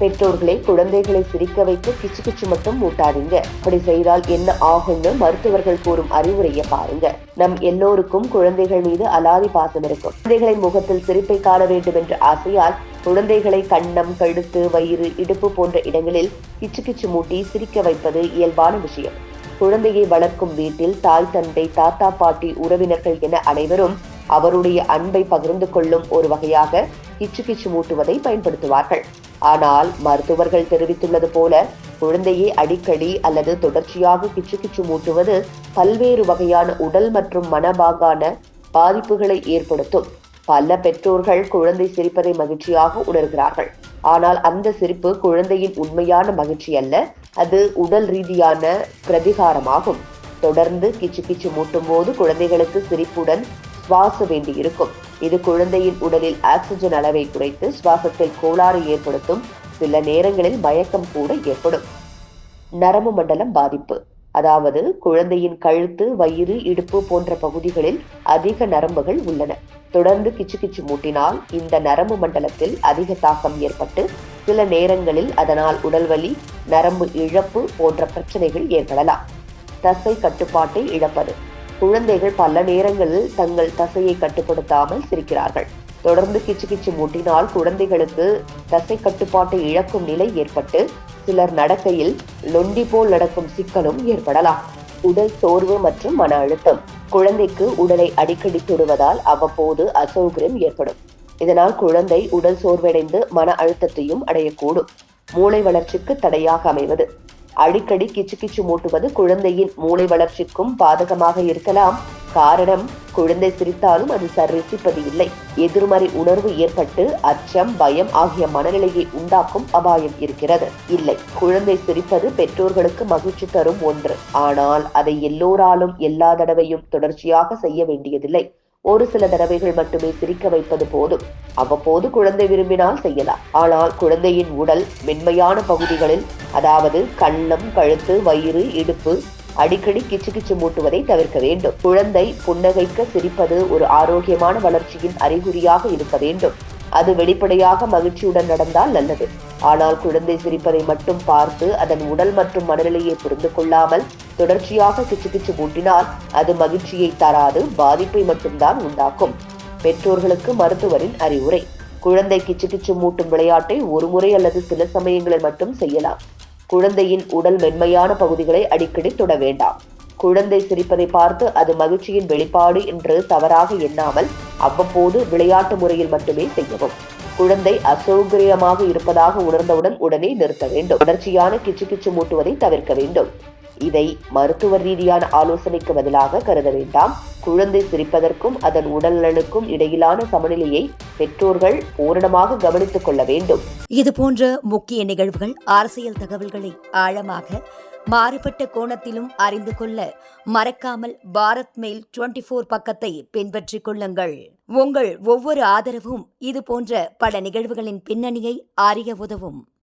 பெற்றோர்களை குழந்தைகளை சிரிக்க வைத்து கிச்சு கிச்சு மட்டும் மூட்டாதீங்க. அப்படி செய்தால் என்ன ஆகும்னு மருத்துவர்கள் கூறும் அறிவுரையை பாருங்க. நம் எல்லோருக்கும் குழந்தைகள் மீது அலாதி பாசம் இருக்கும். குழந்தைகளின் முகத்தில் சிரிப்பை காண வேண்டும் என்ற ஆசையால் குழந்தைகளை கண்ணம் கழுத்து வயிறு இடுப்பு போன்ற இடங்களில் கிச்சு கிச்சு மூட்டி சிரிக்க வைப்பது இயல்பான விஷயம். குழந்தையை வளர்க்கும் வீட்டில் தாய் தந்தை தாத்தா பாட்டி உறவினர்கள் என அனைவரும் அவருடைய அன்பை பகிர்ந்து கொள்ளும் ஒரு வகையாக கிச்சு கிச்சு மூட்டுவதை பயன்படுத்துவார்கள். ஆனால் மருத்துவர்கள் தெரிவித்துள்ளது போல குழந்தையை அடிக்கடி அல்லது தொடர்ச்சியாக கிச்சு கிச்சு மூட்டுவது பல்வேறு வகையான உடல் மற்றும் மனபாகான பாதிப்புகளை ஏற்படுத்தும். பல பெற்றோர்கள் குழந்தை சிரிப்பதை மகிழ்ச்சியாக உணர்கிறார்கள். ஆனால் அந்த சிரிப்பு குழந்தையின் உண்மையான மகிழ்ச்சி அல்ல அது உடல் ரீதியான பிரதிகாரமாகும். தொடர்ந்து கிச்சு கிச்சு மூட்டும் போது குழந்தைகளுக்கு சிரிப்புடன் சுவாச வேண்டியிருக்கும் இது குழந்தையின் உடலில் ஆக்சிஜன் அளவை குறைத்து சுவாசத்தில் கோளாறு ஏற்படுத்தும். சில நேரங்களில் மயக்கம் கூட ஏற்படும். நரம்பு மண்டலம் பாதிப்பு. அதாவது குழந்தையின் கழுத்து வயிறு இடுப்பு போன்ற பகுதிகளில் அதிக நரம்புகள் உள்ளன. தொடர்ந்து கிச்சு கிச்சு மூட்டினால் இந்த நரம்பு மண்டலத்தில் அதிக தாக்கம் ஏற்பட்டு சில நேரங்களில் அதனால் உடல்வலி நரம்பு இழப்பு போன்ற பிரச்சனைகள் ஏற்படலாம். தசை கட்டுப்பாட்டை இழப்பது. குழந்தைகள் பல நேரங்களில் தங்கள் தசையை கட்டுப்படுத்தாமல் சிரிக்கிறார்கள். தொடர்ந்து கிச்சு கிச்சு மூட்டினால் குழந்தைகளுக்கு தசை கட்டுப்பாட்டை இழக்கும் நிலை ஏற்பட்டு சிலர் நடக்கையில் லொண்டி போல் நடக்கும் சிக்கலும் ஏற்படலாம். உடல் சோர்வு மற்றும் மன அழுத்தம். குழந்தைக்கு உடலை அடிக்கடி தொடுவதால் அவ்வப்போது அசௌகரியம் ஏற்படும். இதனால் குழந்தை உடல் சோர்வடைந்து மன அழுத்தத்தையும் அடையக்கூடும். மூளை வளர்ச்சிக்கு தடையாக அமைவது. அடிக்கடி கிச்சு கிச்சு மூட்டுவது குழந்தையின் மூளை வளர்ச்சிக்கும் பாதகமாக இருக்கலாம். காரணம் குழந்தை சிரித்தாலும் அது சரிசிப்பது இல்லை. எதிர்மறை உணர்வு ஏற்பட்டு அச்சம் பயம் ஆகிய மனநிலையை உண்டாக்கும் அபாயம் இருக்கிறது. இல்லை குழந்தை சிரிப்பது பெற்றோர்களுக்கு மகிழ்ச்சி தரும் ஒன்று. ஆனால் அதை எல்லோராலும் எல்லா தடவையும் தொடர்ச்சியாக செய்ய வேண்டியதில்லை. ஒரு சில தடவைகள் மட்டுமே சிரிக்க வைப்பது போதும். அவ்வப்போது குழந்தை விரும்பினால் செய்யலாம். ஆனால் குழந்தையின் உடல் மென்மையான பகுதிகளில் அதாவது கள்ளம் கழுத்து வயிறு இடுப்பு அடிக்கடி கிச்சு கிச்சு மூட்டுவதை தவிர்க்க வேண்டும். குழந்தை புன்னகைக்க சிரிப்பது ஒரு ஆரோக்கியமான வளர்ச்சியின் அறிகுறியாக இருக்க வேண்டும். அது வெளிப்படையாக மகிழ்ச்சியுடன் நடந்தால் நல்லது. ஆனால் குழந்தை சிரிப்பதை மட்டும் பார்த்து அதன் உடல் மற்றும் மனநிலையை புரிந்து கொள்ளாமல் தொடர்ச்சியாக கிச்சு கிச்சு மூட்டினால் அது மகிழ்ச்சியை தராது பாதிப்பை மட்டும்தான் உண்டாக்கும். பெற்றோர்களுக்கு மருத்துவரின் அறிவுரை. குழந்தை கிச்சு கிச்சு மூட்டும் விளையாட்டை ஒரு முறை அல்லது சில சமயங்களில் மட்டும் செய்யலாம். குழந்தையின் உடல் மென்மையான பகுதிகளை அடிக்கடி தொட வேண்டாம். குழந்தை சிரிப்பதை பார்த்து அது மகிழ்ச்சியின் வெளிப்பாடு என்று தவறாக எண்ணாமல் அவ்வப்போது விளையாட்டு முறையில் மட்டுமே செய்யவும். குழந்தை அசௌகரியமாக இருப்பதாக உணர்ந்தவுடன் உடனே நிறுத்த வேண்டும். தொடர்ச்சியான கிச்சு கிச்சு மூட்டுவதை தவிர்க்க வேண்டும். இதை மருத்துவ ரீதியான ஆலோசனைக்கு பதிலாக கருத வேண்டாம். குழந்தை சிரிப்பதற்கும் அதன் உடல்நலனுக்கும் இடையிலான சமநிலையை பெற்றோர்கள் பூரணமாக கவனித்துக் கொள்ள வேண்டும். இது போன்ற முக்கிய நிகழ்வுகள் அரசியல் தகவல்களை ஆழமாக மாறுபட்ட கோணத்திலும் அறிந்து கொள்ள மறக்காமல் பாரத் மெயில் டுவெண்டி ஃபோர் பக்கத்தை பின்பற்றிக் கொள்ளுங்கள். உங்கள் ஒவ்வொரு ஆதரவும் இது போன்ற பல நிகழ்வுகளின் பின்னணியை அறிய உதவும்.